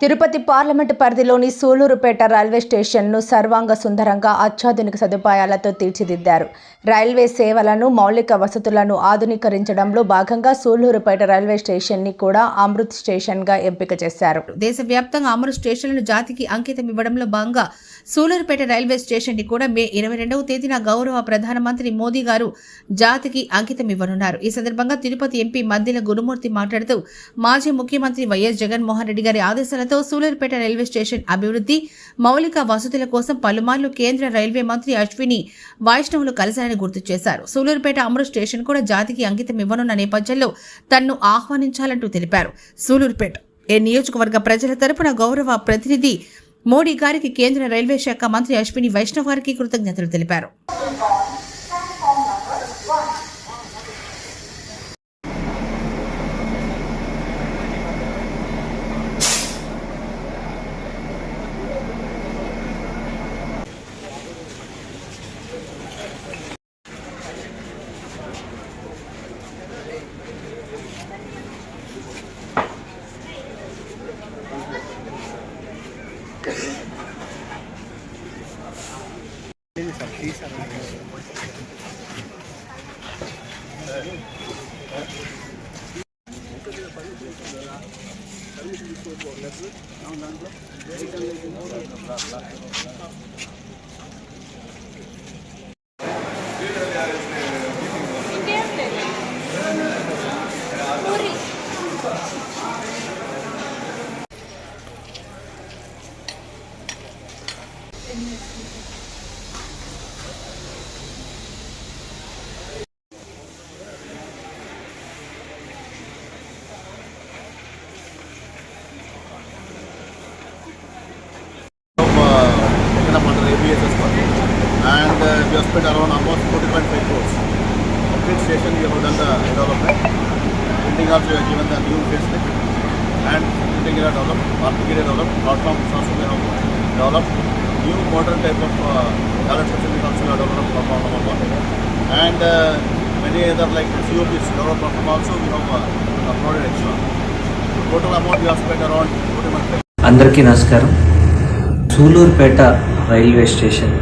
Tirupati parliament పరిధిలోని Sullurpeta railway స్టేషన్ను సర్వాంగ సుందరంగా అత్యాధునిక సదుపాయాలతో తీర్చిదిద్దారు. రైల్వే సేవలను మౌలిక వసతులను ఆధునీకరించడంలో భాగంగా సూలూరుపేట రైల్వే స్టేషన్ని కూడా అమృత్ స్టేషన్గా ఎంపిక చేశారు. దేశవ్యాప్తంగా అమృత్ స్టేషన్లను జాతికి అంకితం ఇవ్వడంలో భాగంగా సూలూరుపేట రైల్వే స్టేషన్ని కూడా మే ఇరవై రెండవ తేదీన గౌరవ ప్రధానమంత్రి మోదీ గారు జాతికి అంకితం ఇవ్వనున్నారు. ఈ సందర్భంగా తిరుపతి ఎంపీ మద్దిల గురుమూర్తి మాట్లాడుతూ మాజీ ముఖ్యమంత్రి వైఎస్ జగన్మోహన్ రెడ్డి గారి ఆదేశాలతో సూలూరుపేట రైల్వే స్టేషన్ అభివృద్ధి మౌలిక వసతుల కోసం పలుమార్లు కేంద్ర రైల్వే మంత్రి అశ్విని వైష్ణవులు కలిశారని గుర్తు చేశారు. సూలూరుపేట అమృత స్టేషన్ కూడా జాతికి అంకితం ఇవ్వనున్న నేపథ్యంలో తన్ను ఆహ్వానించాలంటూ తెలిపారు. సూలూరుపేట ఏ నియోజకవర్గ ప్రజల తరపున గౌరవ ప్రతినిధి మోడీ గారికి కేంద్ర రైల్వే శాఖ మంత్రి అశ్విని వైష్ణవ్ గారికి కృతజ్ఞతలు తెలిపారు. పర్మిషన్ తీసుకోవచ్చు దాంట్లో uh, taken up under ABSS fund and uh, we have spent around almost 40.5 crores. Complete station we have done the development. Building also we have given the new facelift and building area developed, parking area developed, platforms also we have developed. New modern type of uh, facility section we also have developed platform number one. And uh, many other like COPs developed platform also we have uh, uploaded extra. The Total amount we have spent around 40.5 అందరికీ నమస్కారం Sullurpeta railway station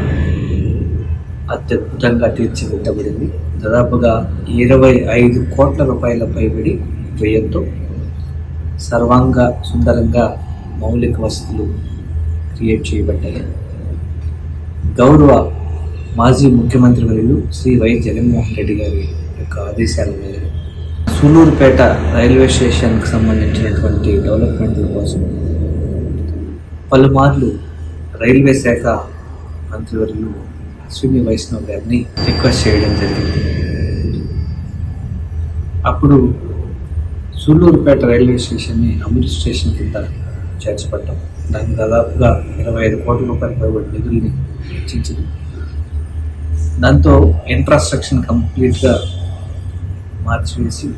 అత్యద్భుతంగా తీర్చిదిద్దబడింది. దాదాపుగా ఇరవై ఐదు కోట్ల రూపాయల పైబడి వ్యయంతో సర్వాంగ సుందరంగా మౌలిక వసతులు క్రియేట్ చేయబడ్డాయి. గౌరవ మాజీ ముఖ్యమంత్రి వర్యులు శ్రీ వై జగన్మోహన్ రెడ్డి గారి యొక్క ఆదేశాల మేరకు సూలూరుపేట రైల్వే స్టేషన్కి సంబంధించినటువంటి డెవలప్మెంట్ల కోసం పలుమార్లు రైల్వే శాఖ మంత్రివర్యులు సుమి వైష్ణవ్ గారిని రిక్వెస్ట్ చేయడం జరిగింది. అప్పుడు సూళ్ళూరుపేట రైల్వే స్టేషన్ని అమృత్ స్టేషన్ కింద చేర్చబడ్డం. దానికి దాదాపుగా ఇరవై ఐదు కోట్ల రూపాయల పైబడి నిధుల్ని వెచ్చించింది. దాంతో ఇన్ఫ్రాస్ట్రక్చర్ కంప్లీట్గా మార్చివేసి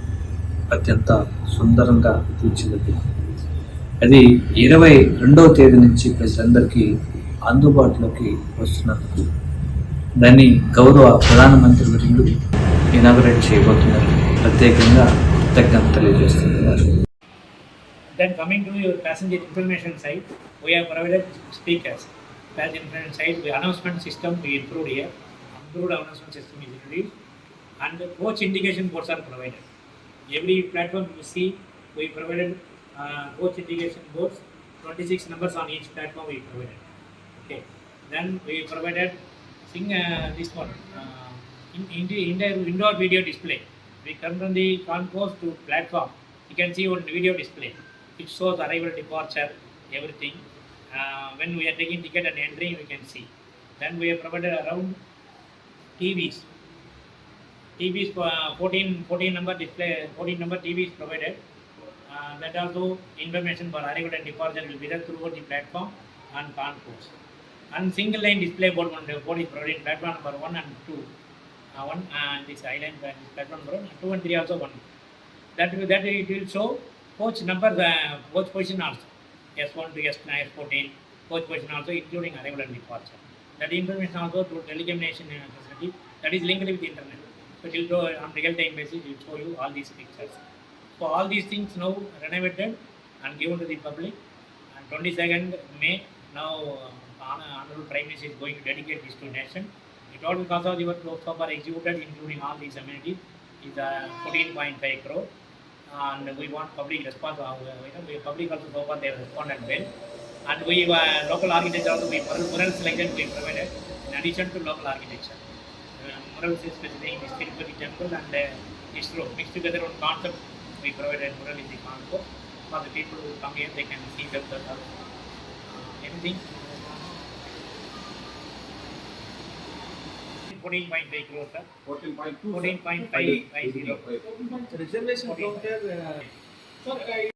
అత్యంత సుందరంగా తీర్చిదిద్దింది అది ఇరవై రెండవ తేదీ నుంచి ప్రజలందరికీ అందుబాటులోకి వస్తున్నందుకు దాన్ని గౌరవ ప్రధానమంత్రి వర్యులు ఇనాగరేట్ చేయబోతున్నారు ప్రత్యేకంగా కృతజ్ఞత తెలియజేస్తున్నారు Then coming to your passenger information side, we have provided speakers. Passenger information side, the announcement system we improved here. Improved announcement system is introduced. And the coach indication boards are provided. Every platform you see, we provided uh, coach indication boards. 26 numbers on each platform we provided. Okay. Then we provided sing uh, this one uh, in, in, indoor, indoor video display. We come from the concourse to platform. You can see one video display. It shows arrival, departure, everything. Uh, when we are taking ticket and entering, we can see. Then we have provided around TVs. TVs for uh, 14, 14 number display, 14 number TVs provided. Uh, that also information for arrival and departure will be there throughout the platform and concourse. And single line display board one board is provided platform number one and two. Uh, one and this island uh, this platform number one, two and three also one. That will- that it will show coach number uh, coach position also. S1 to S9, S14, coach position also including arrival and departure. That information also to telecommunication uh, facility that is linked with the internet. So it will show on real time basis it will show you all these pictures. So all these things now renovated and given to the public and 22nd May, now uh, Honorable Prime Minister is going to dedicate this to nation. It all because of the work so far executed, including all these amenities, is uh, 14.5 crore. And we want public response, uh, we public also so far they responded well. And we, uh, local architecture also, we, mural selection we provided in addition to local architecture. Uh, Murals is specifically in this Tirupati temple and uh, ISRO, mixed together on concept, we provided mural in the concourse. For the people who come here, they can see themselves. Uh, Anything? Fourteen point five five zero reservation sir